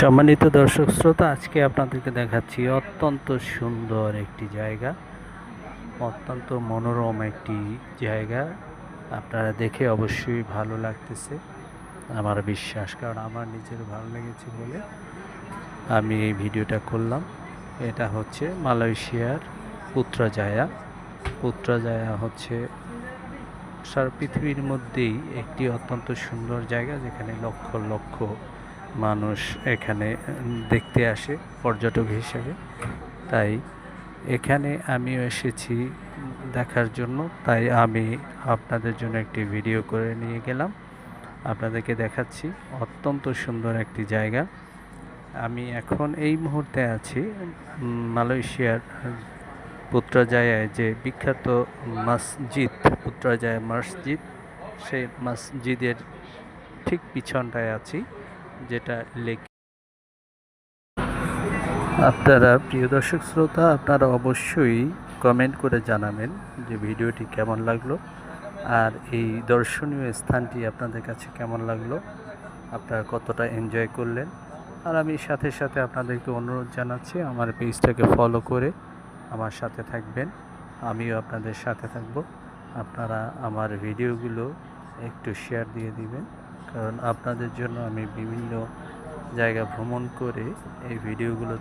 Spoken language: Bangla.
সম্মানিত দর্শক শ্রোতা, আজকে আপনাদেরকে দেখাচ্ছি অত্যন্ত সুন্দর একটি জায়গা, অত্যন্ত মনোরম একটি জায়গা। আপনারা দেখে অবশ্যই ভালো লাগতেছে, আমার বিশ্বাস, কারণ আমার নিজের ভালো লেগেছে বলে আমি এই ভিডিওটা করলাম। এটা হচ্ছে মালয়েশিয়ার পুত্রাজায়া। পুত্রাজায়া হচ্ছে সারা পৃথিবীর মধ্যেই একটি অত্যন্ত সুন্দর জায়গা, যেখানে লক্ষ লক্ষ মানুষ এখানে দেখতে আসে পর্যটক হিসেবে। তাই এখানে আমিও এসেছি দেখার জন্য। তাই আমি আপনাদের জন্য একটি ভিডিও করে নিয়ে গেলাম। আপনাদেরকে দেখাচ্ছি অত্যন্ত সুন্দর একটি জায়গা। আমি এখন এই মুহূর্তে আছি মালয়েশিয়ার পুত্রাজায়ায় যে বিখ্যাত মসজিদ, পুত্রাজায়া মসজিদ। সেই মসজিদের ঠিক পিছনটায় আছি। যেটা লেক। আপনারা প্রিয় দর্শক শ্রোতা, আপনারা অবশ্যই কমেন্ট করে জানাবেন যে ভিডিওটি কেমন লাগল আর এই দর্শনীয় স্থানটি আপনাদের কাছে কেমন লাগল, আপনারা কতটা এনজয় করলেন। আর আমি সাথে সাথে আপনাদেরকে অনুরোধ জানাচ্ছি, আমার পেজটাকে ফলো করে আমার সাথে থাকবেন। আমিও আপনাদের সাথে থাকব। আপনারা আমার ভিডিওগুলো একটু শেয়ার দিয়ে দিবেন। কারণ আপনাদের জন্য আমি বিভিন্ন জায়গা ভ্রমণ করে এই ভিডিওগুলো